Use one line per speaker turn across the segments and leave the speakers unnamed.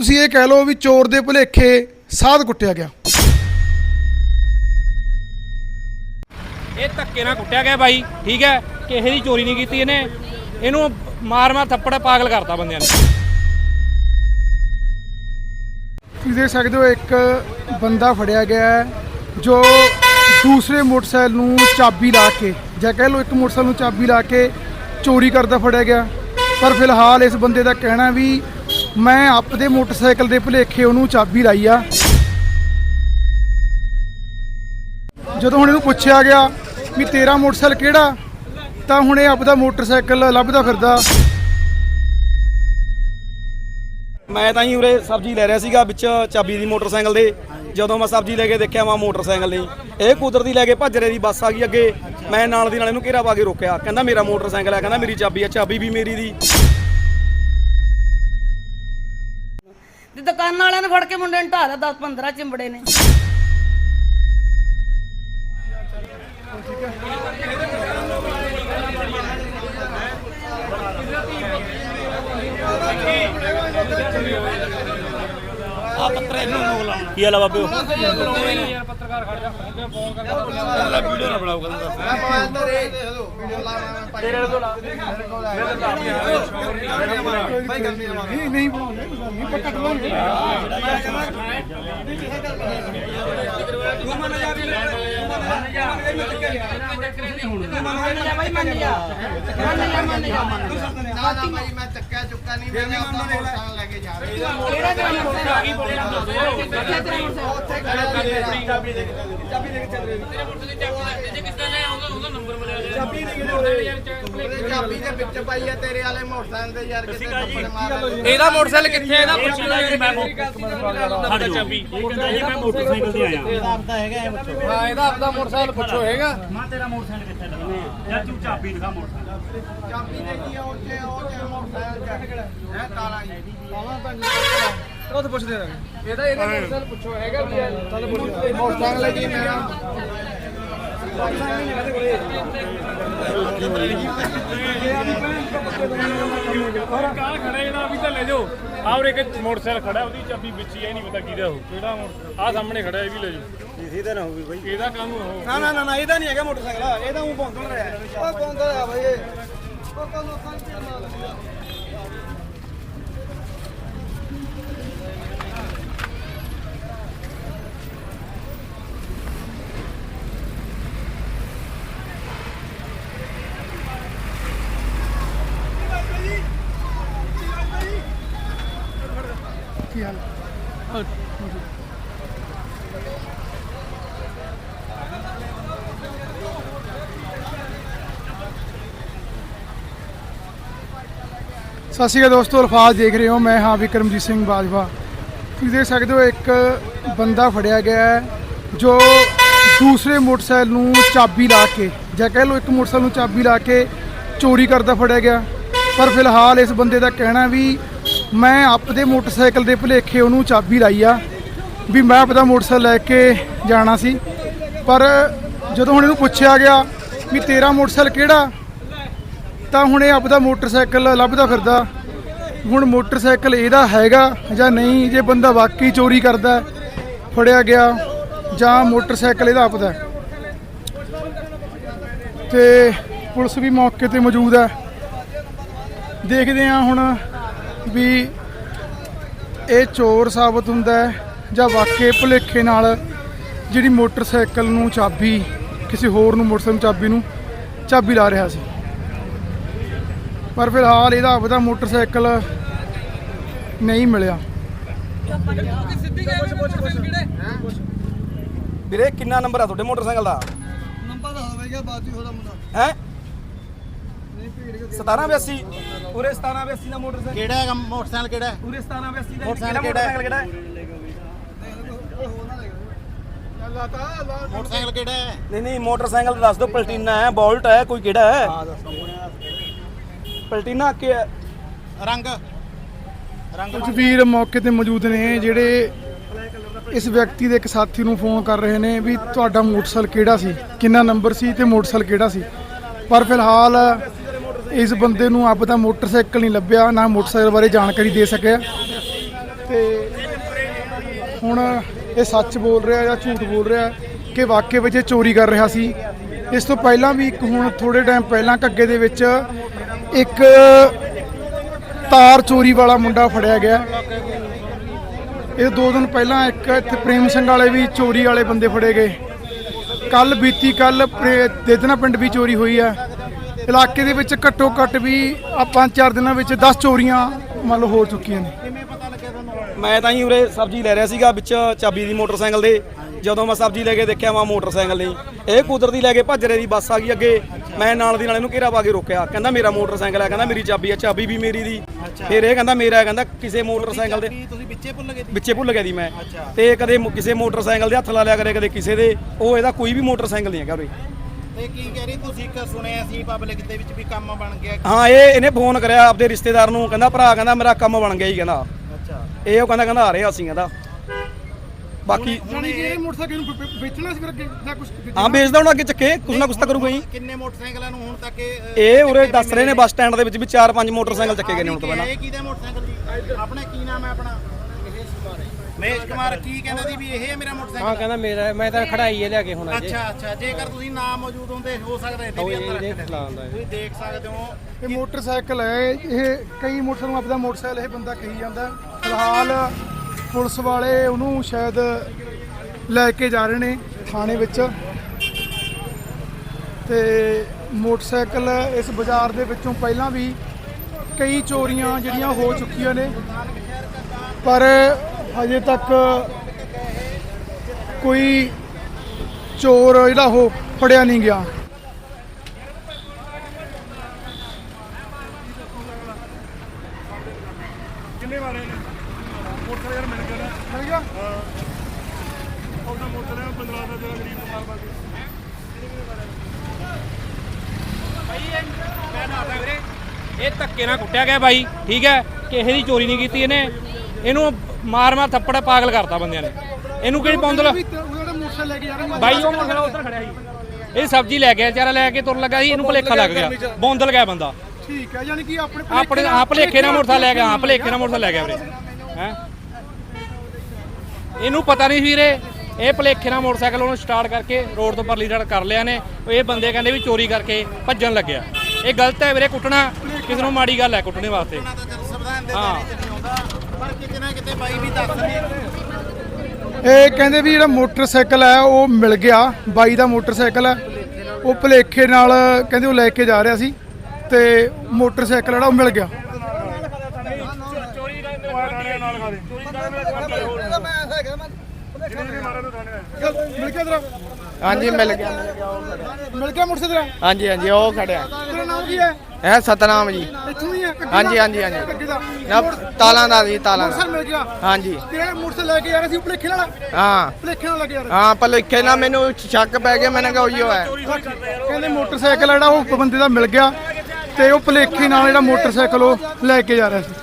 ਤੁਸੀਂ ਇਹ ਕਹਿ ਲਓ ਵੀ ਚੋਰ ਦੇ ਭੁਲੇਖੇ ਸਾਧ ਕੁੱਟਿਆ ਗਿਆ।
ਇਹ ਧੱਕੇ ਨਾਲ ਕੁੱਟਿਆ ਗਿਆ ਬਾਈ ਠੀਕ ਹੈ? ਕਿਸੇ ਦੀ ਚੋਰੀ ਨਹੀਂ ਕੀਤੀ ਇਹਨੇ। ਇਹਨੂੰ ਮਾਰ ਮਾਰ ਥੱਪੜ ਪਾਗਲ ਕਰਤਾ ਬੰਦਿਆਂ ਨੇ।
ਤੁਸੀਂ ਦੇਖ ਸਕਦੇ ਹੋ ਇੱਕ ਬੰਦਾ ਫੜਿਆ ਗਿਆ ਹੈ ਜੋ ਦੂਸਰੇ ਮੋਟਰਸਾਈਕਲ ਨੂੰ ਚਾਬੀ ਲਾ ਕੇ ਜਾਂ ਕਹਿ ਲਓ ਇੱਕ ਮੋਟਰਸਾਈਕਲ ਨੂੰ ਚਾਬੀ ਲਾ ਕੇ ਚੋਰੀ ਕਰਦਾ ਫੜਿਆ ਗਿਆ। ਪਰ ਫਿਲਹਾਲ ਇਸ ਬੰਦੇ ਦਾ ਕਹਿਣਾ ਵੀ ਮੈਂ ਆਪਦੇ ਮੋਟਰਸਾਈਕਲ ਦੇ ਭੁਲੇਖੇ ਉਹਨੂੰ ਚਾਬੀ ਲਾਈ ਆ। ਜਦੋਂ ਹੁਣ ਇਹਨੂੰ ਪੁੱਛਿਆ ਗਿਆ ਵੀ ਤੇਰਾ ਮੋਟਰਸਾਈਕਲ ਕਿਹੜਾ, ਤਾਂ ਹੁਣ ਇਹ ਆਪਦਾ ਮੋਟਰਸਾਈਕਲ ਲੱਭਦਾ ਫਿਰਦਾ।
ਮੈਂ ਤਾਂ ਹੀ ਉਰੇ ਸਬਜ਼ੀ ਲੈ ਰਿਹਾ ਸੀਗਾ ਵਿੱਚ ਚਾਬੀ ਦੀ ਮੋਟਰਸਾਈਕਲ ਦੇ। ਜਦੋਂ ਮੈਂ ਸਬਜ਼ੀ ਲੈ ਕੇ ਦੇਖਿਆ ਮੈਂ ਮੋਟਰਸਾਈਕਲ ਨਹੀਂ ਇਹ ਕੁਦਰਤੀ ਲੈ ਕੇ ਭੱਜ ਰਹੀ ਦੀ ਬੱਸ ਆ ਗਈ ਅੱਗੇ। ਮੈਂ ਨਾਲ ਦੀ ਨਾਲ ਇਹਨੂੰ ਘੇਰਾ ਪਾ ਕੇ ਰੋਕਿਆ। ਕਹਿੰਦਾ ਮੇਰਾ ਮੋਟਰਸਾਈਕਲ ਹੈ ਕਹਿੰਦਾ ਮੇਰੀ ਚਾਬੀ ਹੈ ਚਾਬੀ ਵੀ ਮੇਰੀ ਦੀ।
ਤੇ ਦੁਕਾਨ ਵਾਲਿਆਂ ਨੇ ਫੜ ਕੇ ਮੁੰਡੇ ਨੂੰ ਢਾਹ ਦਾ 10 15 ਚਿੰਬੜੇ ਨੇ।
ਕੀ ਹਾਲ ਆ ਬਾਬੇ
ਯਾਰ ਪੱਤਰਕਾਰ ਖੜ ਜਾ ਫੋਨ ਤੇ ਫੋਨ ਕਰਕੇ
ਨਹੀਂ ਨਹੀਂ ਬਣਾਉਂਦੇ ਨਹੀਂ ਪੱਕਾ ਲਾਂਗੇ।
ਮੰਨ ਜਾ ਬਾਈ ਮੰਨ ਜਾ ਮੰਨ ਜਾ ਮੰਨ ਜਾ ਮੰਨ ਜਾ
ਨਾ ਨਾ ਭਾਈ ਮੈਂ ਚੱਕਿਆ ਚੁੱਕਾ ਨਹੀਂ। ਮੈਂ ਆਪਣਾ ਮੋਟਰਸਾਈਕਲ ਲੈ ਕੇ ਜਾ ਰਿਹਾ।
ਕਿਹੜਾ ਤੇਰਾ ਮੋਟਰਸਾਈਕਲ?
ਚਾਬੀ ਦੇ ਕੇ ਚਾਬੀ ਦੇ ਕੇ ਚੱਲ ਰਹੀ
ਉਹਦੇ ਚਾਬੀ ਦੇ ਵਿੱਚ ਪਾਈ ਆ? ਤੇਰੇ ਵਾਲੇ ਮੋਟਰਸਾਈਕਲ ਦੇ ਯਾਰ ਕਿਤੇ ਥੱਪੜ ਮਾਰ
ਇਹਦਾ ਮੋਟਰਸਾਈਕਲ ਕਿੱਥੇ ਇਹਦਾ ਪੁੱਛ ਲਓ ਯਾਰ
ਮੈਂ ਚਾਬੀ ਇਹ ਕਹਿੰਦਾ ਜੀ ਮੈਂ ਮੋਟਰਸਾਈਕਲ ਤੇ ਆਇਆ।
ਹਾਂ ਇਹਦਾ ਆਪਦਾ ਮੋਟਰਸਾਈਕਲ ਪੁੱਛੋ ਹੈਗਾ?
ਮੈਂ ਤੇਰਾ ਮੋਟਰਸਾਈਕਲ ਕਿੱਥੇ ਲੱਗਾ ਯਾਰ ਤੂੰ ਚਾਬੀ ਦਿਖਾ ਮੋਟਰਸਾਈਕਲ।
ਚਾਬੀ ਦੇ ਕੀ ਆ ਉੱਥੇ ਉਹ ਤੇ ਮੋਟਰਸਾਈਕਲ ਚ ਹੈ ਤਾਲਾ ਜੀ।
ਉੱਥੇ ਪੁੱਛਦੇ ਰਹੇ
ਇਹਦਾ ਇਹਦਾ ਮੋਟਰਸਾਈਕਲ ਪੁੱਛੋ ਹੈਗਾ ਵੀ
ਮੋਟਰਸਾਈਕਲ
ਕਾਰ ਖੜਾ ਜਿਹੜਾ ਵੀ ਤਾਂ ਲੈ ਜਾਓ। ਆਹ ਇੱਕ ਮੋਟਰਸਾਈਕਲ ਖੜਾ ਉਹਦੀ ਚਾਬੀ ਵਿੱਚ ਹੀ ਹੈ ਨਹੀਂ ਪਤਾ ਕਿਹਦਾ ਉਹ। ਕਿਹੜਾ ਆ ਸਾਹਮਣੇ ਖੜਾ ਇਹ ਵੀ ਲੈ ਜਾਓ।
ਇਸੇ ਤਾਂ ਨਾ ਹੋਵੇ ਬਾਈ।
ਇਹਦਾ ਕੰਮ ਉਹ।
ਨਾ ਨਾ ਨਾ ਨਾ ਇਹਦਾ ਨਹੀਂ ਹੈਗਾ ਮੋਟਰਸਾਈਕਲ। ਇਹਦਾ ਉਹ ਬੌਂਦਲ ਰਿਹਾ ਹੈ
ਉਹ ਕੌਣ ਆ ਭਾਈ ਇਹ। ਉਹ ਕੌਣ ਲੋਕਾਂ ਨੂੰ ਕਿਹੜਾ ਮਾਰ
ਕੀ ਹਾਲ ਸਤਿ ਸ਼੍ਰੀ ਅਕਾਲ ਦੋਸਤੋ, ਅਲਫਾਜ਼ ਦੇਖ ਰਹੇ ਹੋ। ਮੈਂ ਹਾਂ ਵਿਕਰਮਜੀਤ ਸਿੰਘ ਬਾਜਵਾ। ਤੁਸੀਂ ਦੇਖ ਸਕਦੇ ਹੋ, ਇੱਕ ਬੰਦਾ ਫੜਿਆ ਗਿਆ ਹੈ, ਜੋ ਦੂਸਰੇ ਮੋਟਰਸਾਈਕਲ ਨੂੰ ਚਾਬੀ ਲਾ ਕੇ, ਜਾਂ ਕਹਿ ਲਓ ਇੱਕ ਮੋਟਰਸਾਈਕਲ ਨੂੰ ਚਾਬੀ ਲਾ ਕੇ ਚੋਰੀ ਕਰਦਾ ਫੜਿਆ ਗਿਆ। ਪਰ ਫਿਲਹਾਲ ਇਸ ਬੰਦੇ ਦਾ ਕਹਿਣਾ ਵੀ ਮੈਂ ਆਪਦੇ ਮੋਟਰਸਾਈਕਲ ਦੇ ਭੁਲੇਖੇ ਉਹਨੂੰ ਚਾਬੀ ਲਾਈ ਆ, ਵੀ ਮੈਂ ਆਪਦਾ ਮੋਟਰਸਾਈਕਲ ਲੈ ਕੇ ਜਾਣਾ ਸੀ। ਪਰ ਜਦੋਂ ਹੁਣ ਇਹਨੂੰ ਪੁੱਛਿਆ ਗਿਆ ਵੀ ਤੇਰਾ ਮੋਟਰਸਾਈਕਲ ਕਿਹੜਾ ਤਾਂ ਹੁਣ ਇਹ ਆਪਦਾ ਮੋਟਰਸਾਈਕਲ ਲੱਭਦਾ ਫਿਰਦਾ। ਹੁਣ ਮੋਟਰਸਾਈਕਲ ਇਹਦਾ ਹੈਗਾ ਜਾਂ ਨਹੀਂ, ਜੇ ਬੰਦਾ ਵਾਕਈ ਚੋਰੀ ਕਰਦਾ, ਫੜਿਆ ਗਿਆ ਜਾਂ ਮੋਟਰਸਾਈਕਲ ਇਹਦਾ ਆਪਦਾ ਹੈ। ਤੇ ਪੁਲਿਸ ਵੀ ਮੌਕੇ ਤੇ ਮੌਜੂਦ ਹੈ। ਦੇਖਦੇ ਹਾਂ ਹੁਣ ਵੀ ਇਹ ਚੋਰ ਸਾਬਤ ਹੁੰਦਾ ਜਾਂ ਵਾਕਈ ਭੁਲੇਖੇ ਨਾਲ ਜਿਹੜੀ ਮੋਟਰਸਾਈਕਲ ਨੂੰ ਚਾਬੀ, ਕਿਸੇ ਹੋਰ ਨੂੰ ਮੋਟਰਸਾਈਕਲ ਚਾਬੀ ਨੂੰ ਚਾਬੀ ਲਾ ਰਿਹਾ ਸੀ। ਪਰ ਫਿਲਹਾਲ ਇਹਦਾ ਆਪਦਾ ਮੋਟਰਸਾਈਕਲ ਨਹੀਂ ਮਿਲਿਆ।
ਵੀਰੇ ਕਿੰਨਾ ਨੰਬਰ ਆ ਤੁਹਾਡੇ ਮੋਟਰਸਾਈਕਲ ਦਾ?
ਨੰਬਰ ਦੱਸ ਬਈਆ ਬਾਜੂ ਥੋੜਾ ਮੁੰਡਾ।
ਹੈ? 1782 ਉਰੇ 1782 ਦਾ ਮੋਟਰਸਾਈਕਲ।
ਕਿਹੜਾ ਹੈਗਾ ਮੋਟਰਸਾਈਕਲ ਕਿਹੜਾ ਹੈ?
ਉਰੇ 1782 ਦਾ।
ਮੋਟਰਸਾਈਕਲ
ਕਿਹੜਾ
ਹੈ?
ਮੋਟਰਸਾਈਕਲ ਕਿਹੜਾ ਹੈ?
ਮੋਟਰਸਾਈਕਲ ਕਿਹੜਾ ਹੈ?
ਨਹੀਂ ਨਹੀਂ ਮੋਟਰਸਾਈਕਲ ਦੱਸ ਦਿਓ ਪਲਟੀਨਾ ਹੈ ਬੋਲਟ ਹੈ ਕੋਈ ਕਿਹੜਾ ਹੈ? ਪਲਟੀਨਾ ਕਿ
ਰੰਗ। ਰੰਗ
ਕੁਝ ਵੀਰ ਮੌਕੇ ਤੇ ਮੌਜੂਦ ਨੇ ਜਿਹੜੇ ਇਸ ਵਿਅਕਤੀ ਦੇ ਇੱਕ ਸਾਥੀ ਨੂੰ ਫੋਨ ਕਰ ਰਹੇ ਨੇ ਵੀ ਤੁਹਾਡਾ ਮੋਟਰਸਾਈਕਲ ਕਿਹੜਾ ਸੀ? ਕਿੰਨਾ ਨੰਬਰ ਸੀ ਤੇ ਮੋਟਰਸਾਈਕਲ ਕਿਹੜਾ ਸੀ? ਪਰ ਫਿਲਹਾਲ ਇਸ ਬੰਦੇ ਨੂੰ ਆਪ ਦਾ ਮੋਟਰਸਾਈਕਲ ਨਹੀਂ ਲੱਭਿਆ, ਨਾ ਮੋਟਰਸਾਈਕਲ ਬਾਰੇ ਜਾਣਕਾਰੀ ਦੇ ਸਕਿਆ। ਤੇ ਹੁਣ ਇਹ ਸੱਚ ਬੋਲ ਰਿਹਾ ਜਾਂ ਝੂਠ ਬੋਲ ਰਿਹਾ ਕਿ ਵਾਕਈ ਵਿੱਚ ਇਹ ਚੋਰੀ ਕਰ ਰਿਹਾ ਸੀ। ਇਸ ਤੋਂ ਪਹਿਲਾਂ ਵੀ ਇੱਕ ਹੁਣ ਥੋੜੇ ਟਾਈਮ ਪਹਿਲਾਂ ਘੱਗੇ ਦੇ ਵਿੱਚ ਇੱਕ ਤਾਰ ਚੋਰੀ ਵਾਲਾ ਮੁੰਡਾ ਫੜਿਆ ਗਿਆ। ਇਹ ਦੋ ਦਿਨ ਪਹਿਲਾਂ ਇੱਕ ਇੱਥੇ ਪ੍ਰੇਮ ਸਿੰਘ ਵਾਲੇ ਵੀ ਚੋਰੀ ਵਾਲੇ ਬੰਦੇ ਫੜੇ ਗਏ। ਕੱਲ ਬੀਤੀ ਕੱਲ ਦੇਦਨਾ ਪਿੰਡ ਵੀ ਚੋਰੀ ਹੋਈ ਆ ਇਲਾਕੇ ਦੇ ਵਿੱਚ ਘੱਟੋ ਘੱਟ ਵੀ ਆ ਪੰਜ ਚਾਰ ਦਿਨਾਂ ਵਿੱਚ 10 ਚੋਰੀਆਂ ਮੰਨ ਲਓ ਹੋ ਚੁੱਕੀਆਂ ਨੇ।
ਮੈਂ ਤਾਂ ਹੀ ਉਰੇ ਸਬਜ਼ੀ ਲੈ ਰਿਹਾ ਸੀਗਾ, ਵਿੱਚ ਚਾਬੀ ਦੀ ਮੋਟਰਸਾਈਕਲ ਦੇ। ਜਦੋਂ ਮੈਂ ਸਬਜ਼ੀ ਲੈ ਕੇ ਦੇਖਿਆ ਮੈਂ ਮੋਟਰਸਾਈਕਲ ਨਹੀਂ ਇਹ ਕੁਦਰਤੀ ਲੈ ਕੇ ਭੱਜ ਰਹੀ ਦੀ ਬੱਸ ਆ ਗਈ ਅੱਗੇ। ਮੈਂ ਨਾਲ ਦੀ ਨਾਲ ਇਹਨੂੰ ਘੇਰਾ ਪਾ ਕੇ ਰੋਕਿਆ। ਕਹਿੰਦਾ ਮੇਰਾ ਮੋਟਰਸਾਈਕਲ ਹੈ ਕਹਿੰਦਾ ਮੇਰੀ ਚਾਬੀ ਹੈ ਚਾਬੀ ਵੀ ਮੇਰੀ ਦੀ। ਫਿਰ ਇਹ ਕਹਿੰਦਾ ਮੇਰਾ ਕਹਿੰਦਾ ਕਿਸੇ ਮੋਟਰਸਾਈਕਲ ਦੇ।
ਤੁਸੀਂ ਵਿੱਚੇ ਭੁੱਲ ਗਏ
ਵਿੱਚੇ ਭੁੱਲ ਗਿਆ ਦੀ ਮੈਂ। ਤੇ ਕਦੇ ਕਿਸੇ ਮੋਟਰਸਾਈਕਲ ਦੇ ਹੱਥ ਲਾ ਲਿਆ ਕਰੇ ਕਦੇ ਕਿਸੇ ਦੇ। ਉਹ ਇਹਦਾ ਕੋਈ ਵੀ ਮੋਟਰਸਾਈਕਲ ਨਹੀਂ ਹੈਗਾ ਉਰੇ।
ਤੇ ਕੀ ਕਹਿ ਰਹੀ ਤੁਸੀਂ? ਇੱਕ ਸੁਣਿਆ ਸੀ ਪਬਲਿਕ ਦੇ ਵਿੱਚ ਵੀ ਕੰਮ ਬਣ ਗਿਆ।
ਹਾਂ ਇਹ ਇਹਨੇ ਫੋਨ ਕਰਿਆ ਆਪਦੇ ਰਿਸ਼ਤੇਦਾਰ ਨੂੰ। ਕਹਿੰਦਾ ਭਰਾ ਕਹਿੰਦਾ ਮੇਰਾ ਕੰਮ ਬਣ ਗਿਆ ਹੀ ਕਹਿੰਦਾ।
ਅੱਛਾ।
ਇਹ ਉਹ ਕਹਿੰਦਾ ਕਹਿੰਦਾ ਆ ਰਹੇ ਅਸੀਂ ਕਹਿੰਦਾ। ਬਾਕੀ
ਜਾਨੀ ਕਿ ਇਹ ਮੋਟਰਸਾਈਕਲ ਨੂੰ ਵੇ- ਵੇਚਣਾ ਸੀ ਫਿਰ ਅੱਗੇ ਜਾਂ ਕੁਝ
ਹਾਂ ਵੇਚਦਾ ਹੁਣ ਅੱਗੇ ਚੱਕੇ ਕੁਛ ਨਾ ਕੁਛ ਤਾਂ ਕਰੂਗਾ ਹੀ।
ਕਿੰਨੇ ਮੋਟਰਸਾਈਕਲਾਂ ਨੂੰ ਹੁਣ ਤੱਕ ਇਹ
ਉਰੇ ਦੱਸ ਰਹੇ ਨੇ ਬੱਸ ਸਟੈਂਡ ਦੇ ਵਿੱਚ ਵੀ 4-5 ਮੋਟਰਸਾਈਕਲ ਚੱਕੇ ਗਏ ਨੇ ਹੁਣ ਤੋਂ ਪਹਿਲਾਂ।
ਇਹ ਕਿਹਦਾ ਮੋਟਰਸਾਈਕਲ ਜੀ ਆਪਣਾ ਕੀ ਨਾਮ ਹੈ ਆਪਣਾ? ਮਹੇਸ਼ ਕੁਮਾਰ ਕੀ ਕਹਿੰਦਾ ਸੀ ਵੀ ਇਹ ਹੈ ਮੇਰਾ ਮੋਟਰਸਾਈਕਲ
ਹਾਂ ਕਹਿੰਦਾ ਮੇਰਾ ਮੈਂ ਤਾਂ ਖੜਾਈ ਹੈ ਲਿਆ ਕੇ ਹੁਣ ਅਜੇ।
ਅੱਛਾ ਅੱਛਾ ਜੇਕਰ ਤੁਸੀਂ ਨਾ ਮੌਜੂਦ ਹੁੰਦੇ ਹੋ ਸਕਦਾ ਇਹਦੇ ਵੀ ਅੰਦਰ।
ਚਲਾਉਂਦਾ ਹੈ
ਤੁਸੀਂ ਦੇਖ ਸਕਦੇ ਹੋ
ਇਹ ਮੋਟਰਸਾਈਕਲ ਹੈ ਇਹ ਕਈ ਮੋਟਰਸਾਈਕਲ ਨੂੰ ਆਪਦਾ ਮੋਟਰਸਾਈਕਲ ਇਹ ਬੰਦਾ ਕਹੀ ਜਾਂਦਾ। ਫਿਲਹਾਲ ਪੁਲਿਸ ਵਾਲੇ ਉਹਨੂੰ ਸ਼ਾਇਦ ਲੈ ਕੇ ਜਾ ਰਹੇ ਨੇ ਥਾਣੇ ਵਿੱਚ। ਤੇ ਮੋਟਰਸਾਈਕਲ ਇਸ ਬਾਜ਼ਾਰ ਦੇ ਵਿੱਚੋਂ ਪਹਿਲਾਂ ਵੀ ਕਈ ਚੋਰੀਆਂ ਜਿਹੜੀਆਂ ਹੋ ਚੁੱਕੀਆਂ ਨੇ, ਪਰ ਹਜੇ ਤੱਕ ਕੋਈ ਚੋਰ ਜਿਹੜਾ ਉਹ ਫੜਿਆ ਨਹੀਂ ਗਿਆ
ਕਿੰਨੇ ਮਾਰੇ ਨੇ ਮੋਟਰਸਾਈਕਲ ਯਾਰ ਮਿਲ ਗਿਆ ਨਾ
ਮਿਲ ਗਿਆ
ਉਹਦਾ ਮੋਟਰਸਾਈਕਲ 15 ਦਾ ਜਿਹੜਾ ਗਰੀਬ ਨੂੰ ਮਾਰ ਮਾਰ ਕੇ
ਮੈਂ ਦੱਸਦਾ ਵੀਰੇ ਇਹ ਧੱਕੇ ਨਾਲ ਕੁੱਟਿਆ ਗਿਆ ਬਾਈ ਠੀਕ ਹੈ? ਕਿਸੇ ਦੀ ਚੋਰੀ ਨਹੀਂ ਕੀਤੀ ਇਹਨੇ। ਇਹਨੂੰ ਮਾਰ ਮਾਰ ਥੱਪੜ ਪਾਗਲ ਕਰਤਾ ਬੰਦਿਆਂ ਨੇ। ਇਹਨੂੰ ਕਿਹੜੀ ਬੌਂਦਲ
ਵੀ ਤੇ ਉਹ ਜਿਹੜਾ ਮੋਟਰਸਾਈਕਲ ਲੈ ਕੇ ਜਾ ਰਿਹਾ
ਬਾਈ ਉਹ ਮੋਟਰਸਾਈਕਲ ਉੱਧਰ ਖੜਿਆ ਸੀ। ਇਹ ਸਬਜ਼ੀ ਲੈ ਗਿਆ ਵਿਚਾਰਾ ਲੈ ਕੇ ਤੁਰਨ ਲੱਗਾ ਸੀ ਇਹਨੂੰ ਭਲੇਖਾ ਲੱਗ ਗਿਆ। ਬੌਂਦਲ ਗਿਆ ਬੰਦਾ।
ਠੀਕ ਹੈ ਯਾਨੀ ਕਿ ਆਪਣੇ
ਆਪਣੇ ਹਾਂ ਭਲੇਖੇ ਨਾਲ ਮੋਟਰਸਾਈਕਲ ਲੈ ਗਿਆ ਹਾਂ ਭਲੇਖੇ ਨਾਲ ਮੋਟਰਸਾਈਕਲ ਲੈ ਗਿਆ ਵੀਰੇ। ਹੈ? ਇਹਨੂੰ ਪਤਾ ਨਹੀਂ ਵੀਰੇ ਇਹ ਭਲੇਖੇ ਨਾਲ ਮੋਟਰਸਾਈਕਲ ਉਹਨੂੰ ਸਟਾਰਟ ਕਰਕੇ ਰੋਡ ਤੋਂ ਪਰਲੀ ਸਾਈਡ ਕਰ ਲਿਆ ਨੇ। ਇਹ ਬੰਦੇ ਕਹਿੰਦੇ ਵੀ ਚੋਰੀ ਕਰਕੇ ਭੱਜਣ ਲੱਗਿਆ। ਇਹ ਗਲਤ ਹੈ ਵੀਰੇ ਕੁੱਟਣਾ। ਕਿਸੇ ਨੂੰ ਮਾੜੀ ਗੱਲ ਹੈ ਕੁੱਟਣੇ ਵਾਸਤੇ।
ਉਹਨਾਂ ਦਾ ਚੱਲ ਸੰਵਿਧਾਨ ਦੇ
ਹਾਂ।
ਦਾਇਰੇ 'ਚ ਨਹੀਂ ਆਉਂਦਾ ਪਰ ਕਿਤੇ ਨਾ ਕਿਤੇ ਬਾਈ ਵੀ ਦੱਸ ਰਹੇ
ਇਹ ਕਹਿੰਦੇ ਵੀ ਜਿਹੜਾ ਮੋਟਰਸਾਈਕਲ ਹੈ ਉਹ ਮਿਲ ਗਿਆ। ਬਾਈ ਦਾ ਮੋਟਰਸਾਈਕਲ ਹੈ। ਉਹ ਭਲੇਖੇ ਨਾਲ ਕਹਿੰਦੇ ਉਹ ਲੈ ਕੇ ਜਾ ਰਿਹਾ ਸੀ ਤੇ ਮੋਟਰਸਾਈਕਲ ਜਿਹੜਾ ਉਹ ਮਿਲ ਗਿਆ
ਚੋਰੀ ਕਰਨ ਦੇ ਮਾਰੇ ਨਾਲ ਖਾ ਦੇ ਚੋਰੀ ਕਰਨ ਦੇ ਖਾ ਦੇ ਹੋਰ
ਮਿਲ ਗਿਆ
ਹਾਂਜੀ ਮਿਲ ਗਿਆ
ਮਿਲ ਗਿਆ ਮੋਟਰਸਾਈਕਲ ਤੇਰਾ
ਹਾਂਜੀ ਹਾਂਜੀ ਉਹ ਖੜਿਆ।
ਤੇਰਾ ਨਾਮ ਕੀ ਹੈ?
ਹੈ ਸਤਨਾਮ ਜੀ।
ਇੱਥੋਂ ਹੀ ਹੈ
ਹਾਂਜੀ? ਹਾਂਜੀ, ਹਾਂਜੀ। ਨਾ ਤਾਲਾਂ ਦਾ ਜੀ ਤਾਲਾਂ ਦਾ।
ਮੋਟਰਸਾਈਕਲ ਮਿਲ ਗਿਆ?
ਹਾਂਜੀ।
ਤੇਰਾ ਮੋਟਰਸਾਈਕਲ ਲੈ ਕੇ ਜਾ ਰਿਹਾ ਸੀ ਉਹ ਭਲੇਖੇ ਨਾਲ?
ਹਾਂ।
ਭਲੇਖੇ ਨਾਲ ਲੈ ਕੇ ਜਾ ਰਿਹਾ
ਹਾਂ ਭਲੇਖੇ ਨਾਲ ਮੈਨੂੰ ਸ਼ੱਕ ਪੈ ਗਿਆ ਮੈਨੇ ਕਿਹਾ ਉਹੀਓ ਹੈ।
ਕਹਿੰਦੇ ਮੋਟਰਸਾਈਕਲ ਜਿਹੜਾ ਉਹ ਬੰਦੇ ਦਾ ਮਿਲ ਗਿਆ ਤੇ ਉਹ ਭਲੇਖੇ ਨਾਲ ਜਿਹੜਾ ਮੋਟਰਸਾਈਕਲ ਉਹ ਲੈ ਕੇ ਜਾ ਰਿਹਾ ਸੀ।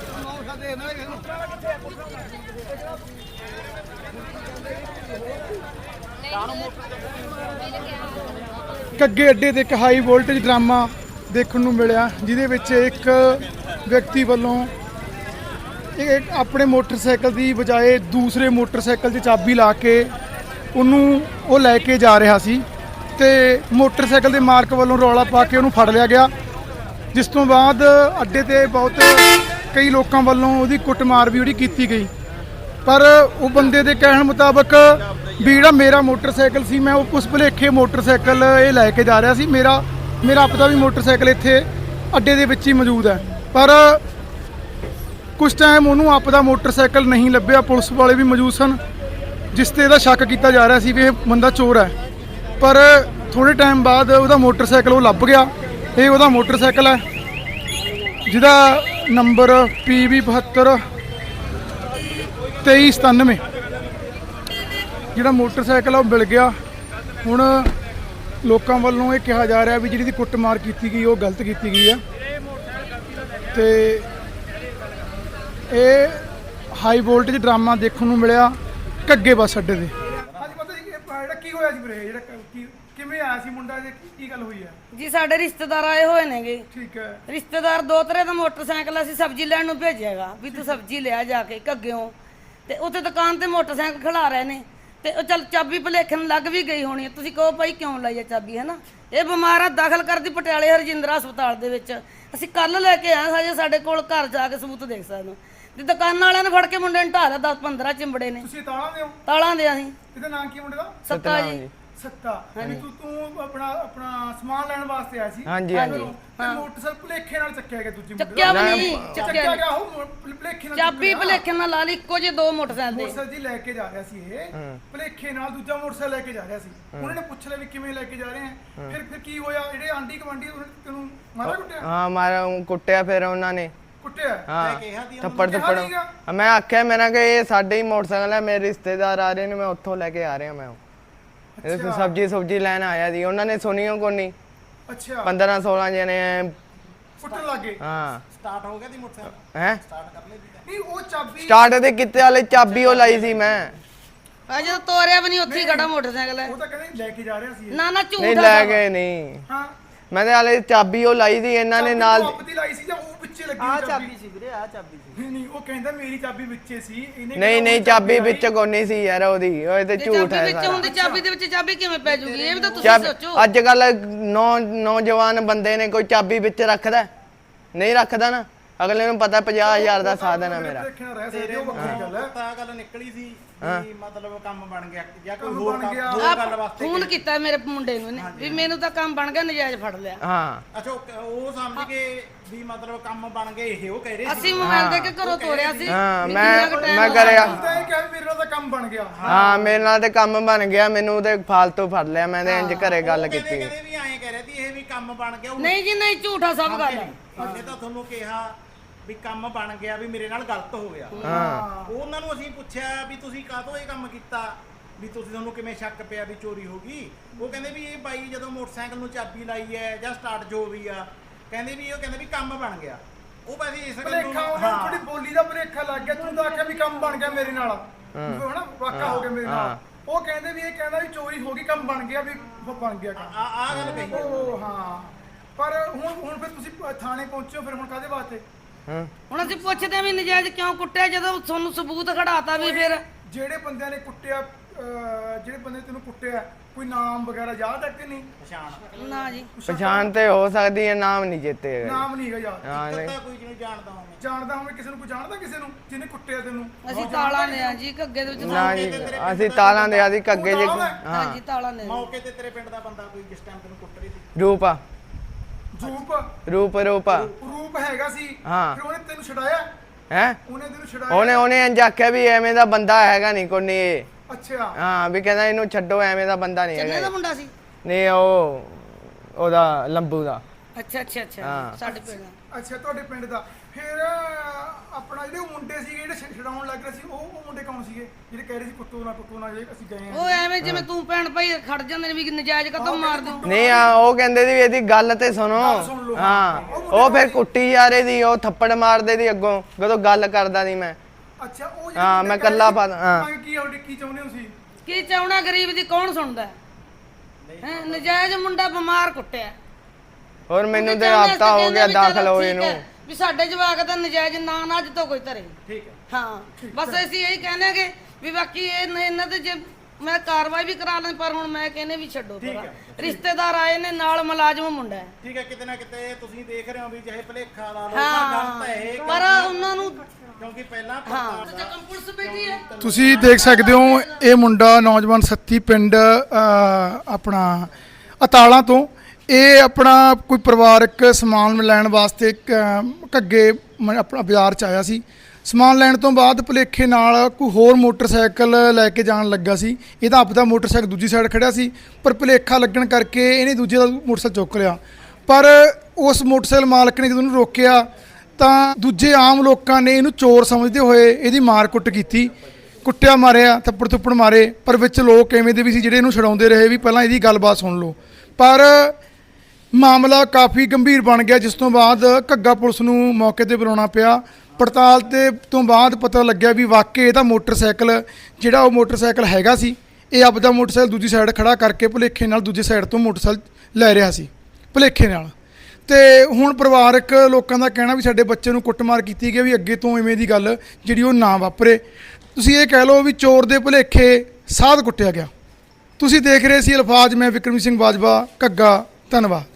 ਕੱਗੇ ਅੱਡੇ ਤੇ ਇੱਕ ਹਾਈ ਵੋਲਟੇਜ ਡਰਾਮਾ ਦੇਖਣ ਨੂੰ ਮਿਲਿਆ, ਜਿਹਦੇ ਵਿੱਚ ਇੱਕ ਵਿਅਕਤੀ ਵੱਲੋਂ ਇਹ ਆਪਣੇ ਮੋਟਰਸਾਈਕਲ ਦੀ ਬਜਾਏ ਦੂਸਰੇ ਮੋਟਰਸਾਈਕਲ 'ਚ ਚਾਬੀ ਲਾ ਕੇ ਉਹਨੂੰ ਉਹ ਲੈ ਕੇ ਜਾ ਰਿਹਾ ਸੀ ਤੇ ਮੋਟਰਸਾਈਕਲ ਦੇ ਮਾਲਕ ਵੱਲੋਂ ਰੌਲਾ ਪਾ ਕੇ ਉਹਨੂੰ ਫੜ ਲਿਆ ਗਿਆ, ਜਿਸ ਤੋਂ ਬਾਅਦ ਅੱਡੇ ਤੇ ਬਹੁਤ ਕਈ ਲੋਕਾਂ ਵੱਲੋਂ ਉਹਦੀ ਕੁੱਟਮਾਰ ਵੀ ਉਹਦੀ ਕੀਤੀ ਗਈ। ਪਰ ਉਹ ਬੰਦੇ ਦੇ ਕਹਿਣ ਮੁਤਾਬਕ ਵੀ ਜਿਹੜਾ ਮੇਰਾ ਮੋਟਰਸਾਈਕਲ ਸੀ, ਮੈਂ ਉਹ ਉਸ ਭੁਲੇਖੇ ਮੋਟਰਸਾਈਕਲ ਇਹ ਲੈ ਕੇ ਜਾ ਰਿਹਾ ਸੀ। ਮੇਰਾ ਮੇਰਾ ਆਪਦਾ ਵੀ ਮੋਟਰਸਾਈਕਲ ਇੱਥੇ ਅੱਡੇ ਦੇ ਵਿੱਚ ਹੀ ਮੌਜੂਦ ਹੈ। ਪਰ ਕੁਝ ਟਾਈਮ ਉਹਨੂੰ ਆਪਦਾ ਮੋਟਰਸਾਈਕਲ ਨਹੀਂ ਲੱਭਿਆ। ਪੁਲਿਸ ਵਾਲੇ ਵੀ ਮੌਜੂਦ ਸਨ, ਜਿਸ ਤੇ ਇਹਦਾ ਸ਼ੱਕ ਕੀਤਾ ਜਾ ਰਿਹਾ ਸੀ ਵੀ ਇਹ ਬੰਦਾ ਚੋਰ ਹੈ। ਪਰ ਥੋੜੇ ਟਾਈਮ ਬਾਅਦ ਉਹਦਾ ਮੋਟਰਸਾਈਕਲ ਉਹ ਲੱਭ ਗਿਆ। ਇਹ ਉਹਦਾ ਮੋਟਰਸਾਈਕਲ ਹੈ, ਜਿਹਦਾ ਨੰਬਰ PB 72 2397 ਜਿਹੜਾ ਮੋਟਰਸਾਈਕਲ ਆ ਉਹ ਮਿਲ ਗਿਆ। ਹੁਣ ਲੋਕਾਂ ਵੱਲੋਂ ਇਹ ਕਿਹਾ ਜਾ ਰਿਹਾ ਵੀ ਜਿਹੜੀ ਦੀ ਕੁੱਟਮਾਰ ਕੀਤੀ ਗਈ ਉਹ ਗਲਤ ਕੀਤੀ ਗਈ ਹੈ ਤੇ ਇਹ ਹਾਈ ਵੋਲਟੇਜ ਡਰਾਮਾ ਦੇਖਣ ਨੂੰ ਮਿਲਿਆ ਘੱਗੇ ਬੱਸ ਅੱਡੇ ਤੇ। ਹਾਂਜੀ ਪਤਾ ਜੀ ਜਿਹੜਾ ਕੀ ਹੋਇਆ ਸੀ ਵੀਰੇ ਜਿਹੜਾ ਕਿਵੇਂ ਆਇਆ ਸੀ ਮੁੰਡਾ ਜੇ? ਕੀ ਗੱਲ ਹੋਈ ਹੈ
ਜੀ ਸਾਡੇ ਰਿਸ਼ਤੇਦਾਰ ਆਏ ਹੋਏ ਨੇਗੇ।
ਠੀਕ ਹੈ।
ਰਿਸ਼ਤੇਦਾਰ ਦੋ ਤਰ੍ਹਾਂ ਦਾ ਮੋਟਰਸਾਈਕਲ ਅਸੀਂ ਸਬਜ਼ੀ ਲੈਣ ਨੂੰ ਭੇਜਿਆਗਾ ਵੀ ਤੂੰ ਸਬਜ਼ੀ ਲਿਆ ਜਾ ਕੇ ਘੱਗਿਓ। ਤੇ ਉੱਥੇ ਦੁਕਾਨ ਤੇ ਮੋਟਰਸਾਈਕਲ ਖੜਾ ਰਹੇ ਨੇ। ਤੇ ਉਹ ਚੱਲ ਚਾਬੀ ਭੁਲੇਖੇ ਨੂੰ ਲੱਗ ਵੀ ਗਈ ਹੋਣੀ ਹੈ। ਤੁਸੀਂ ਕਹੋ ਭਾਈ ਕਿਉਂ ਲਈ ਹੈ ਚਾਬੀ ਹੈ ਨਾ ਇਹ ਬਿਮਾਰ ਆ ਦਾਖਲ ਕਰਦੀ ਪਟਿਆਲੇ ਹਰਜਿੰਦਰ ਹਸਪਤਾਲ ਦੇ ਵਿੱਚ। ਅਸੀਂ ਕੱਲ ਲੈ ਕੇ ਆਏ ਹਜੇ ਸਾਡੇ ਕੋਲ ਘਰ ਜਾ ਕੇ ਸਬੂਤ ਦੇਖ ਸਕਦੇ ਹੋ। ਤੇ ਦੁਕਾਨ ਵਾਲਿਆਂ ਨੇ ਫੜ ਕੇ ਮੁੰਡੇ ਨੂੰ ਢਾਹ ਲਿਆ 10 15 ਚਿੰਬੜੇ ਨੇ।
ਤੁਸੀਂ ਤਾਲਾਂ ਦਿਓ
ਤਾਲਾਂ ਦੇ ਅਸੀਂ।
ਇਹਦਾ ਨਾਮ ਕੀ ਮੁੰਡੇ ਦਾ?
ਸੱਤਾ ਜੀ।
ਸੱਤਾ। ਵੀ ਤੂੰ ਤੂੰ ਆਪਣਾ ਆਪਣਾ ਸਮਾਨ ਲੈਣ ਵਾਸਤੇ ਆਇਆ ਸੀ।
ਹਾਂਜੀ ਹਾਂਜੀ।
ਤੇ ਮੋਟਰਸਾਈਕਲ ਭੁਲੇਖੇ ਨਾਲ ਚੱਕਿਆ ਗਿਆ ਦੂਜੇ ਮੁੰਡੇ
ਚੱਕਿਆ ਵੀ ਨਹੀਂ।
ਦਾ
ਚੱਕਿਆ
ਚੱਕਿਆ ਗਿਆ ਉਹ ਮੋ- ਭੁਲੇਖੇ ਨਾਲ
ਚਾਬੀ ਭੁਲੇਖੇ ਨਾਲ ਲਾ ਲਈ ਇੱਕੋ ਜਿਹੇ ਦੋ ਮੋਟਰਸਾਈਕਲ ਦੇ।
ਮੋਟਰਸਾਈਕਲ ਜੀ ਲੈ ਕੇ ਜਾ ਰਿਹਾ ਸੀ ਇਹ। ਭੁਲੇਖੇ ਨਾਲ ਦੂਜਾ ਮੋਟਰਸਾਈਕਲ ਲੈ ਕੇ ਜਾ ਰਿਹਾ ਸੀ। ਉਹਨਾਂ ਨੇ ਪੁੱਛ ਲਿਆ ਵੀ ਕਿਵੇਂ ਲੈ ਕੇ ਜਾ ਰਹੇ ਆ। ਫਿਰ ਫਿਰ ਕੀ ਹੋਇਆ? ਜਿਹੜੇ ਆਂਢੀ ਗਵਾਂਢੀ ਉਹਨਾਂ ਨੇ ਤੈਨੂੰ ਮਾਰਾ ਕੁੱਟਿਆ?
ਹਾਂ ਮਾਰਾ ਉਹ ਕੁੱਟਿਆ ਫਿਰ ਉਹਨਾਂ ਨੇ।
ਕੁੱਟਿਆ?
ਹਾਂ।
ਕਿਹਾ ਦੀ
ਥੱਪੜ
ਕਿਹਾ
ਥੱਪੜ।
ਸੀਗਾ?
ਮੈਂ ਆਖਿਆ ਮੈਂ ਕਿ ਇਹ ਸਾਡੇ ਹੀ ਮੋਟਰਸਾਈਕਲ ਹੈ ਮੇਰੇ ਰਿਸ਼ਤੇਦਾਰ ਆ ਰਹੇ ਨੇ ਮੈਂ ਉੱਥੋਂ ਲੈ ਕੇ ਆ ਰਿਹਾ ਮੈਂ ਇਹ
ਅੱਛਾ।
ਸਬਜੀ ਸਬਜੀ ਲੈਣ ਆਇਆ ਸੀ ਉਹਨਾਂ ਨੇ ਸੁਣੀਓ ਕੋ ਨਹੀਂ
ਅੱਛਾ।
15 16 ਜਣੇ
ਕੁੱਟਣ ਲੱਗੇ
ਹਾਂ।
ਸਟਾਰਟ ਹੋ ਗਿਆ ਦੀ ਮੋਟਰਸਾਈਕਲ
ਹੈ?
ਸਟਾਰਟ ਕਰ ਲਈ ਦੀ
ਨਹੀਂ ਉਹ ਚਾਬੀ
ਸਟਾਰਟ ਦੇ ਕਿੱਤੇ ਵਾਲੇ ਚਾਬੀ ਉਹ ਲਾਈ ਸੀ ਮੈਂ।
ਆ ਜਦੋਂ ਤੋਰਿਆ ਵੀ ਨਹੀਂ ਉੱਥੇ ਹੀ ਖੜਾ ਮੋਟਰਸਾਈਕਲ। ਹੈ
ਉਹ ਤਾਂ ਕਹਿੰਦੇ ਲੈ ਕੇ ਜਾ ਰਿਹਾ ਸੀ।
ਨਾ ਨਾ ਝੂਠ
ਨਹੀਂ ਲੈ। ਗਏ ਨਹੀਂ।
ਹਾਂ।
ਮੈਂ ਤੇ ਹਾਲੇ ਚਾਬੀ ਉਹ ਲਾਈ ਸੀ ਇਹਨਾਂ ਨੇ
ਚਾਬੀ
ਨਾਲ
ਤੂੰ ਆਪਦੀ ਲਾਈ ਸੀ ਜਾਂ ਉਹ ਵਿੱਚੇ ਲੱਗੀ ਆ ਚਾਬੀ? ਸੀ ਵੀਰੇ ਆ ਚਾਬੀ ਨਹੀਂ ਨਹੀਂ ਉਹ ਕਹਿੰਦਾ ਮੇਰੀ ਚਾਬੀ ਵਿੱਚੇ ਸੀ ਇਹਨੇ
ਨਹੀਂ
ਕਿਹਾ
ਨਹੀਂ
ਉਹ
ਚਾਬੀ
ਲਾਈ।
ਵਿੱਚ ਕੋਨੀ ਸੀ ਯਾਰ ਉਹਦੀ ਉਹ ਤੇ ਝੂਠ
ਚਾਬੀ
ਹੈ
ਵਿੱਚ
ਸਾਰਾ
ਹੁੰਦੀ ਚਾਬੀ ਦੇ ਵਿੱਚ ਚਾਬੀ ਕਿਵੇਂ ਪੈ ਜੂਗੀ ਇਹ ਵੀ ਤਾਂ ਤੁਸੀਂ
ਚਾਬੀ
ਸੋਚੋ
ਅੱਜ ਕੱਲ ਨੌ ਨੌਜਵਾਨ ਬੰਦੇ ਨੇ ਕੋਈ ਚਾਬੀ ਵਿੱਚ ਰੱਖਦਾ ਹੈ? ਨਹੀਂ ਰੱਖਦਾ ਨਾ ਅਗਲੇ ਨੂੰ ਪਤਾ 50000 ਦਾ ਸਾਧਨ ਹੈ ਮੇਰਾ
ਦੇਖਿਆ ਰਹਿ ਸਕਦੇ ਵੱਖਰੀ ਗੱਲ ਹੈ
ਤਾਂ ਗੱਲ ਨਿਕਲੀ ਸੀ ਵੀ ਮਤਲਬ ਕੰਮ ਬਣ ਗਿਆ ਜਾਂ ਕੋਈ
ਕੰਮ
ਹੋਰ
ਬਣ
ਕੰਮ
ਗਿਆ।
ਹੋਰ ਗੱਲ
ਆਪ
ਵਾਸਤੇ
ਫੋਨ ਕੀਤਾ ਮੇਰੇ ਮੁੰਡੇ ਨੂੰ ਇਹਨੇ ਵੀ ਮੈਨੂੰ ਤਾਂ ਕੰਮ ਬਣ ਗਿਆ ਨਜਾਇਜ਼ ਫੜ ਲਿਆ।
ਹਾਂ।
ਅੱਛਾ ਉਹ- ਉਹ ਸਮਝ ਕੇ ਵੀ ਮਤਲਬ ਕੰਮ ਬਣ ਗਏ ਇਹ ਉਹ ਕਹਿ ਰਹੇ ਸੀ।
ਅਸੀਂ ਮੋਬਾਈਲ ਦੇ ਕੇ ਘਰੋਂ ਤੋਰਿਆ ਸੀ।
ਹਾਂ
ਵੀ
ਮੈਂ
ਕਿੰਨਾ ਕੁ time
ਮੈਂ। ਕਰਿਆ
ਤਾਂ ਇਹ ਕਿਹਾ ਵੀ ਮੇਰੇ ਨਾਲ ਤਾਂ ਕੰਮ ਬਣ ਗਿਆ।
ਹਾਂ ਮੇਰੇ ਨਾਲ ਤੇ ਕੰਮ ਬਣ ਗਿਆ ਮੈਨੂੰ ਤੇ ਫਾਲਤੂ ਫੜ ਲਿਆ ਮੈਂ ਤੇ ਇੰਜ ਘਰੇ ਗੱਲ
ਉਹ ਕਹਿੰਦੇ
ਕੀਤੀ।
ਕਹਿੰਦੇ ਵੀ ਐਂ ਕਹਿ ਰਹੇ ਸੀ ਇਹ ਵੀ ਕੰਮ ਬਣ ਗਿਆ ਉਹ
ਨਹੀਂ ਜੀ ਨਹੀਂ ਝੂਠਾ ਸਭ ਗੱਲ ਹੈ।
ਅਸੀਂ ਤਾਂ ਤੁਹਾਨੂੰ ਕਿਹਾ ਵੀ ਕੰਮ ਬਣ ਗਿਆ ਵੀ ਮੇਰੇ ਨਾਲ ਗਲਤ ਹੋ ਗਿਆ।
ਹਾਂ।
ਉਹਨਾਂ ਨੂੰ ਅਸੀਂ ਪੁੱਛਿਆ ਵੀ ਤੁਸੀਂ ਕਾਹਤੋਂ ਇਹ ਕੰਮ ਕੀਤਾ? ਵੀ ਤੁਸੀਂ ਤੁਹਾਨੂੰ ਕਿਵੇਂ ਸ਼ੱਕ ਪਿਆ ਵੀ ਚੋਰੀ ਹੋ ਗਈ? ਉਹ ਕਹਿੰਦੇ ਵੀ ਇਹ ਬਾਈ ਜਦੋਂ ਮੋਟਰਸਾਈਕਲ ਨੂੰ ਚਾਬੀ ਲਾਈ ਹੈ ਜਾਂ ਸਟਾਰਟ ਜੋ ਵੀ ਆ ਕਹਿੰਦੇ ਵੀ ਉਹ ਕਹਿੰਦੇ ਵੀ ਕੰਮ ਬਣ ਗਿਆ। ਉਹ ਵੈਸੇ ਇਸ ਗੱਲ
ਭਲੇਖਾ
ਨੂੰ
ਉਹਨਾਂ ਨੂੰ ਥੋੜੀ ਬੋਲੀ ਦਾ ਭਲੇਖਾ ਲੱਗ ਗਿਆ। ਤੂੰ ਤਾਂ ਆਖਿਆ ਵੀ ਕੰਮ ਬਣ ਗਿਆ ਮੇਰੇ ਨਾਲ। ਹਨਾ ਵਾਕਾ ਹੋ ਗਿਆ ਮੇਰੇ ਨਾਲ। ਉਹ ਕਹਿੰਦੇ ਵੀ ਇਹ ਕਹਿੰਦਾ ਵੀ ਚੋਰੀ ਹੋ ਗਈ ਕੰਮ ਬਣ ਗਿਆ ਵੀ ਬਣ ਗਿਆ ਕੰਮ।
ਆ ਆ ਗੱਲ ਕਹੀ। ਹੈ।
ਉਹ ਹਾਂ। ਪਰ ਹੁਣ ਹੁਣ ਫਿਰ ਤੁਸੀਂ ਥਾਣੇ ਪਹੁੰਚੋ ਫਿਰ ਹੁਣ ਕਾਦੇ ਵਾਸਤੇ?
ਹਾਂ
ਹੁਣ ਅਸੀਂ ਪੁੱਛਦੇ ਵੀ ਨਜਾਇਜ਼ ਕਿਉਂ ਕੁੱਟਿਆ? ਜਦੋਂ ਤੁਹਾਨੂੰ ਸਬੂਤ ਖੜਾਤਾ ਵੀ ਫਿਰ।
ਜਿਹੜੇ ਬੰਦਿਆਂ ਨੇ ਕੁੱਟਿਆ ਅਹ, ਜਿਹੜੇ ਬੰਦੇ ਤੈਨੂੰ ਕੁੱਟਿਆ ਕੋਈ ਨਾਮ ਵਗੈਰਾ ਯਾਦ ਹੈ ਕਿ ਨਹੀਂ?
ਪਛਾਣ।
ਨਾ ਜੀ।
ਪਛਾਣ ਤੇ ਹੋ ਸਕਦੀ ਹੈ ਨਾਮ ਨਹੀਂ ਜਿੱਤੇ ਹੈਗੇ।
ਨਾਮ ਨਹੀਂ ਹੈਗਾ ਯਾਦ।
ਹਾਂ ਨਹੀਂ।
ਤਾਂ ਕੋਈ ਜਿਹਨੂੰ ਜਾਣਦਾ ਹੋਵੇ।
ਜਾਣਦਾ ਹੋਵੇ ਕਿਸੇ ਨੂੰ ਕੋਈ ਜਾਣਦਾ ਕਿਸੇ ਨੂੰ ਜਿਹਨੇ ਕੁੱਟਿਆ ਤੈਨੂੰ?
ਅਸੀਂ ਤਾਲਾਂ ਦੇ ਆ ਜੀ ਘੱਗੇ ਦੇ ਵਿੱਚ
ਨਾ ਜੀ ਅਸੀਂ ਤਾਲਾਂ ਦੇ ਆਦੀ ਕੱਗੇ ਜੇ
ਹੈ?
ਹਾਂ
ਹਾਂਜੀ ਤਾਲਾਂ ਦੇ
ਮੌਕੇ ਤੇ ਤੇਰੇ ਪਿੰਡ ਦਾ ਬੰਦਾ ਕੋਈ ਜਿਸ ਟਾਈਮ ਤੈਨੂੰ ਕੁੱਟ ਰਹੀ ਸੀ?
ਰੂਪਾ।
ਜੂਪ
ਰੂਪ ਰੂਪਾ।
ਰੂਪ ਹੈਗਾ ਸੀ।
ਹਾਂ।
ਫਿਰ ਉਹਨੇ ਤੈਨੂੰ ਛਡਾਇਆ?
ਹੈ?
ਉਹਨੇ ਤੈਨੂੰ ਛਡਾਇਆ?
ਉਹਨੇ ਉਹਨੇ ਇੰਜ ਆਖਿਆ ਵੀ ਐਵੇਂ ਦਾ ਬੰਦਾ ਹੈਗਾ ਨਹੀਂ ਕੋਈ ਨਹੀਂ
ਅੱਛਾ।
ਹਾਂ ਵੀ ਕਹਿੰਦਾ ਇਹਨੂੰ ਛੱਡੋ ਐਵੇਂ ਦਾ ਬੰਦਾ ਨਹੀਂ
ਚੰਨੇ ਦਾ
ਹੈਗਾ
ਮੁੰਡਾ ਸੀ?
ਨਹੀਂ ਉਹ ਉਹਦਾ ਲੰਬੂ ਦਾ।
ਅੱਛਾ ਅੱਛਾ ਅੱਛਾ। ਸਾਡੇ ਪਿੰਡ
ਅੱਛਾ ਤੁਹਾਡੇ ਪਿੰਡ ਦਾ। ਫਿਰ ਆਪਣਾ ਜਿਹੜੇ ਉਹ ਮੁੰਡੇ ਸੀ ਜਿਹੜੇ ਛਡਾਉਣ ਲੱਗ ਰਹੇ ਸੀ ਉਹ ਉਹ ਮੁੰਡੇ ਕੌਣ ਸੀਗੇ? ਜਿਹੜੇ ਕਹਿ ਰਹੇ ਸੀ ਕੁੱਟੋ ਨਾ ਕੁੱਟੋ ਨਾ ਜੇ ਅਸੀਂ ਗਏ
ਉਹ
ਆ
ਐਵੇਂ ਜਿਵੇਂ ਤੂੰ ਭੈਣ ਭਾਈ ਖੜ ਜਾਂਦੇ ਨੇ ਵੀ ਨਜਾਇਜ਼ ਕਦੋਂ ਮਾਰ ਦਿਓ
ਨਹੀਂ ਆ ਉਹ ਕਹਿੰਦੇ ਸੀ ਵੀ ਇਹਦੀ ਗੱਲ ਤੇ ਸੁਣੋ।
ਸੁਣ ਲਓ।
ਹਾਂ। ਉਹ ਫਿਰ ਕੁੱਟੀ ਜਾ ਰਹੀ ਸੀ ਉਹ ਥੱਪੜ ਮਾਰਦੇ ਸੀ ਅੱਗੋਂ ਜਦੋਂ ਗੱਲ ਕਰਦਾ ਸੀ ਮੈਂ।
ਅੱਛਾ ਉਹ ਜਿਹੜੇ
ਹਾਂ,
ਮੁੰਡੇ
ਮੈਂ
ਕਹਿ ਰਹੇ
ਇਕੱਲਾ
ਸੀ,
ਪਾ- ਹਾਂ।
ਕੀ ਤੁਹਾਡੀ ਕੀ ਚਾਹੁੰਦੇ ਹੋ ਸੀ
ਕੀ ਚਾਉਣਾ ਗਰੀਬ ਦੀ ਕੌਣ ਸੁਣਦਾ? ਹੈ ਨਜਾਇਜ਼ ਮੁੰਡਾ ਬਿਮਾਰ ਕੁੱਟਿਆ।
ਹੋਰ ਮੈਨੂੰ ਤੇ
ਚਾਹੁੰਦੇ
ਹਫਤਾ ਹੋ
ਅਸੀਂ
ਗਿਆ
ਕਹਿੰਦੇ
ਦਾਖਲ ਹੋਏ
ਠੀਕ
ਨੂੰ।
ਹੈ, ਵੀ ਸਾਡੇ ਜਵਾਕ ਦਾ ਨਜਾਇਜ਼ ਨਾ ਨਾ ਅੱਜ ਤੋਂ ਕੋਈ ਧਰੇ।
ਠੀਕ ਹੈ।
ਹਾਂ ਬਸ ਅਸੀਂ ਇਹੀ ਕਹਿੰਦੇ ਵੀ ਬਾਕੀ ਇਹ ਨ- ਇਹਨਾਂ ਤੇ ਜੇ ਮੈਂ ਕਾਰਵਾਈ ਵੀ ਕਰਾ ਲਾਂ ਪਰ ਹੁਣ ਮੈਂ ਕਹਿੰਦੇ ਵੀ ਛੱਡੋ ਥੋੜਾ ਰਿਸ਼ਤੇਦਾਰ ਆਏ ਨੇ ਨਾਲ ਮੁਲਾਜ਼ਮ ਮੁੰਡਾ ਹੈ।
ਠੀਕ ਹੈ ਕਿਤੇ ਨਾ ਕਿਤੇ ਤੁਸੀਂ ਦੇਖ ਰਹੇ ਹੋ ਵੀ ਚਾਹੇ ਭਲੇਖਾ ਲਾ ਲਓ ਪਰ
ਹਾਂ
ਗਲਤ ਹੈ ਇਹ
ਪਰ ਉਹਨਾਂ ਨੂੰ
ਕਿਉਂਕਿ ਪਹਿਲਾਂ
ਹਾਂ। ਪੁਲਿਸ ਬੈਠੀ ਹੈ।
ਤੁਸੀਂ ਦੇਖ ਸਕਦੇ ਹੋ ਇਹ ਮੁੰਡਾ ਨੌਜਵਾਨ ਸੱਤੀ ਪਿੰਡ ਅ, ਆਪਣਾ ਅਤਾਲਾ ਤੋਂ ਇਹ ਆਪਣਾ ਕੋਈ ਪਰਿਵਾਰਕ ਸਮਾਨ ਲੈਣ ਵਾਸਤੇ ਕ- ਘੱਗੇ ਮ- ਆਪਣਾ ਬਾਜ਼ਾਰ ਚ ਆਇਆ ਸੀ। ਸਮਾਨ ਲੈਣ ਤੋਂ ਬਾਅਦ ਭੁਲੇਖੇ ਨਾਲ ਕੋਈ ਹੋਰ ਮੋਟਰਸਾਈਕਲ ਲੈ ਕੇ ਜਾਣ ਲੱਗਾ ਸੀ। ਇਹਦਾ ਆਪਦਾ ਮੋਟਰਸਾਈਕਲ ਦੂਜੀ ਸਾਈਡ ਖੜਿਆ ਸੀ, ਪਰ ਭੁਲੇਖਾ ਲੱਗਣ ਕਰਕੇ ਇਹਨੇ ਦੂਜੇ ਦਾ ਮੋਟਰਸਾਈਕਲ ਚੁੱਕ ਲਿਆ। ਪਰ ਉਸ ਮੋਟਰਸਾਈਕਲ ਮਾਲਕ ਨੇ ਜਦੋਂ ਉਹਨੂੰ ਰੋਕਿਆ, ਤਾਂ ਦੂਜੇ ਆਮ ਲੋਕਾਂ ਨੇ ਇਹਨੂੰ ਚੋਰ ਸਮਝਦੇ ਹੋਏ ਇਹਦੀ ਮਾਰ ਕੁੱਟ ਕੀਤੀ। ਕੁੱਟਿਆ, ਮਾਰਿਆ, ਥੱਪੜ ਥੁੱਪੜ ਮਾਰੇ, ਪਰ ਵਿੱਚ ਲੋਕ ਐਵੇਂ ਦੇ ਵੀ ਸੀ ਜਿਹੜੇ ਇਹਨੂੰ ਛਡਾਉਂਦੇ ਰਹੇ ਵੀ ਪਹਿਲਾਂ ਇਹਦੀ ਗੱਲਬਾਤ ਸੁਣ ਲਓ। ਪਰ ਮਾਮਲਾ ਕਾਫੀ ਗੰਭੀਰ ਬਣ ਗਿਆ, ਜਿਸ ਤੋਂ ਬਾਅਦ ਘੱਗਾ ਪੁਲਿਸ ਨੂੰ ਮੌਕੇ ਤੇ ਬੁਲਾਉਣਾ ਪਿਆ। ਪੜਤਾਲ ਤੇ ਤੋਂ ਬਾਅਦ ਪਤਾ ਲੱਗਿਆ ਵੀ ਵਾਕਈ ਇਹਦਾ ਮੋਟਰਸਾਈਕਲ, ਜਿਹੜਾ ਉਹ ਮੋਟਰਸਾਈਕਲ ਹੈਗਾ ਸੀ, ਇਹ ਆਪਦਾ ਮੋਟਰਸਾਈਕਲ ਦੂਜੀ ਸਾਈਡ ਖੜਾ ਕਰਕੇ ਭੁਲੇਖੇ ਨਾਲ ਦੂਜੀ ਸਾਈਡ ਤੋਂ ਮੋਟਰਸਾਈਕਲ ਲੈ ਰਿਹਾ ਸੀ, ਭੁਲੇਖੇ ਨਾਲ। ਤੇ ਹੁਣ ਪਰਿਵਾਰਕ ਲੋਕਾਂ ਦਾ ਕਹਿਣਾ ਵੀ ਸਾਡੇ ਬੱਚੇ ਨੂੰ ਕੁੱਟਮਾਰ ਕੀਤੀ ਗਈ ਵੀ ਅੱਗੇ ਤੋਂ ਇਵੇਂ ਦੀ ਗੱਲ ਜਿਹੜੀ ਉਹ ਨਾ ਵਾਪਰੇ। ਤੁਸੀਂ ਇਹ ਕਹਿ ਲਓ ਵੀ ਚੋਰ ਦੇ ਭੁਲੇਖੇ ਸਾਧ ਕੁੱਟਿਆ ਗਿਆ। ਤੁਸੀਂ ਦੇਖ ਰਹੇ ਸੀ ਅਲਫਾਜ਼, ਮੈਂ ਵਿਕਰਮ ਸਿੰਘ ਬਾਜਵਾ, ਘੱਗਾ, ਧੰਨਵਾਦ।